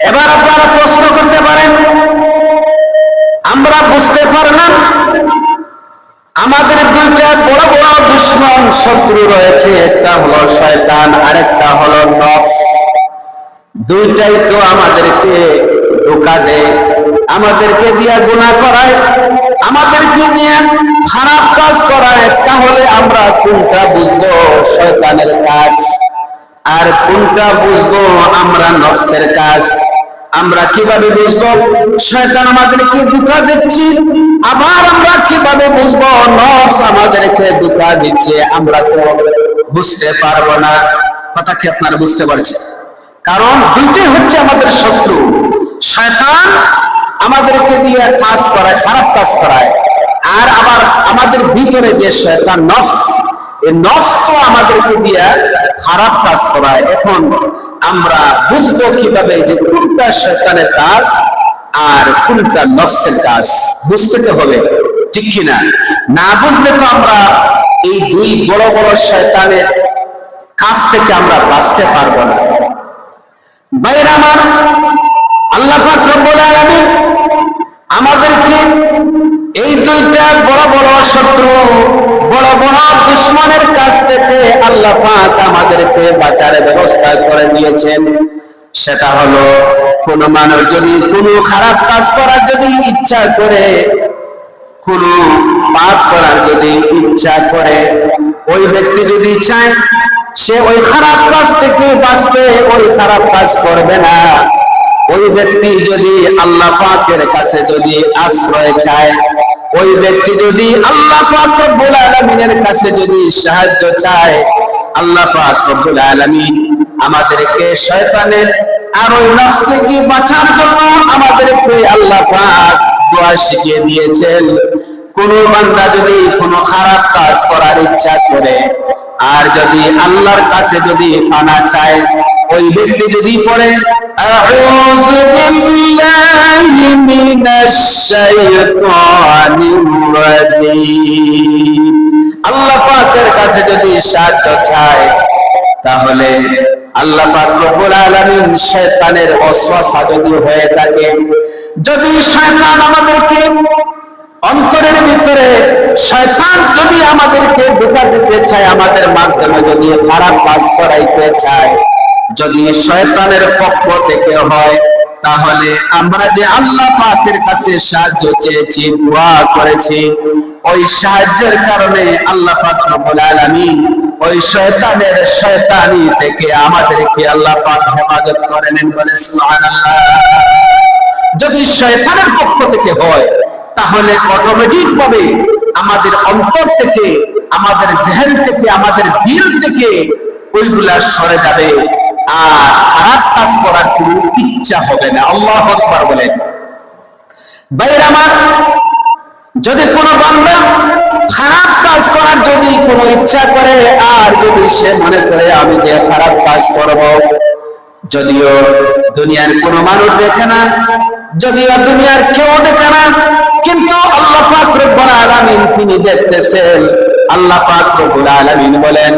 এবার আপনারা প্রশ্ন করতে পারেন, আমরা বুঝতে পারলাম আমাদের দুইটা বড় বড় দুশ্মন শত্রু রয়েছে, একটা হলো শয়তান, আরেকটা হলো নফস। দুইটাই তো আমাদেরকে ধোকা দেয়, আমাদেরকে দিয়া গুণা করায়, আমাদেরকে নিয়ে খারাপ কাজ করায়। তাহলে আমরা কোনটা বুঝব শয়তানের কাজ? আর কোনটা বুঝব আমরা নফসের কাজ? আমরা কীভাবে বুঝব? শয়তান আমাদেরকে ধোকা দিচ্ছি। আবার আমরা কীভাবে বুঝব? নফস আমাদেরকে ধোকা দিচ্ছে। আমরা তো বুঝতে পারব না। কথা কি আপনারা বুঝতে পারছেন? কারণ দুইটাই হচ্ছে আমাদের শত্রু। শয়তান আমাদেরকে দিয়ে কাজ করায়, খারাপ কাজ করায়। আর আবার আমাদের ভিতরে যে শয়তান, নফস, এই নফসও আমাদেরকে দিয়ে খারাপ কাজ করায়। এখন আমরা বুঝব কীভাবে যে কোনটা শয়তানের কাজ আর কোনটা নফসের কাজ। বুঝতে তো হবে ঠিক কিনা? না বুঝলে তো আমরা এই দুই বড় বড় শয়তানের কাছ থেকে আমরা বাঁচতে পারব না। বাইরে আমার, আল্লাহ রব্বুল আমাদেরকে এই দুইটা বড় বড় শত্রু বড় বড় দুশ্মনের কাছ থেকে আল্লাহ পাক আমাদেরকে বাঁচার ব্যবস্থা করে দিয়েছেন? সেটা হলো, কোন মানুষ যদি কোনো খারাপ কাজ করার যদি ইচ্ছা করে, কোন পাপ করার যদি ইচ্ছা করে, ওই ব্যক্তি যদি চায়, সে ওই খারাপ কাজ থেকে বাঁচবে, ওই খারাপ কাজ করবে না। ওই ব্যক্তি যদি আল্লাহ পাকের কাছে যদি আশ্রয় চায়, ওই ব্যক্তি যদি আল্লাহ পাক রব্বুল আলামিনের কাছে যদি সাহায্য চায় আল্লাহ পাক রব্বুল আলামিন আমাদেরকে শয়তানের আর ওই নফস থেকে বাঁচার জন্য আমাদেরকে আল্লাহ পাক দোয়া শিখিয়ে দিয়েছেন। কোন বান্দা যদি কোনো খারাপ কাজ করার ইচ্ছা করে, আর যদি আল্লাহর কাছে যদি ফানা চায়, ওই ব্যক্তি যদি পড়ে, আউযু বিল্লাহি মিনাশ শাইতানির রাজীম। আল্লাহ পাকের কাছে যদি সাহায্য চায়, তাহলে আল্লাহ পাক রব্বুল আলামিন শয়তানের ওয়াসওয়াসা যদি হয়ে থাকে, যদি শয়তান আমাদেরকে অন্তরের ভিতরে, শয়তান যদি আমাদেরকে ঢোকা দিতে চায়, আমাদের মাধ্যমে যদি খারাপ কাজ করাইতে চায়, যদি শয়তানের পক্ষ থেকে হয়, তাহলে আমরা যে আল্লাহ পাকের কাছে সাহায্য চেয়েছি, দোয়া করেছি ওই সাহায্যের কারণে আল্লাহ পাক ওই শয়তানের শয়তানি থেকে আমাদেরকে আল্লাহ পাক হেফাজত করে নেন বলে যদি শয়তানের পক্ষ থেকে হয়, তাহলে অটোমেটিক ভাবে আমাদের অন্তর থেকে, আমাদের জেহেন থেকে, আমাদের দিল থেকে ওইগুলা সরে যাবে। আর খারাপ কাজ করার কোনো ইচ্ছা হবে না। আল্লাহ আকবার বলেন। বাইরে আমার যদি কোনো বান্দা খারাপ কাজ করার যদি কোনো ইচ্ছা করে, আর যদি সে মনে করে, আমি যে খারাপ কাজ করব যদিও দুনিয়ার কোন মানুষ দেখে না, যদিও দুনিয়ার কেউ দেখে না, কিন্তু আল্লাহ পাক রব্বুল আলামিন তিনি দেখতেছেন। আল্লাহ পাক রব্বুল আলামিন বলেন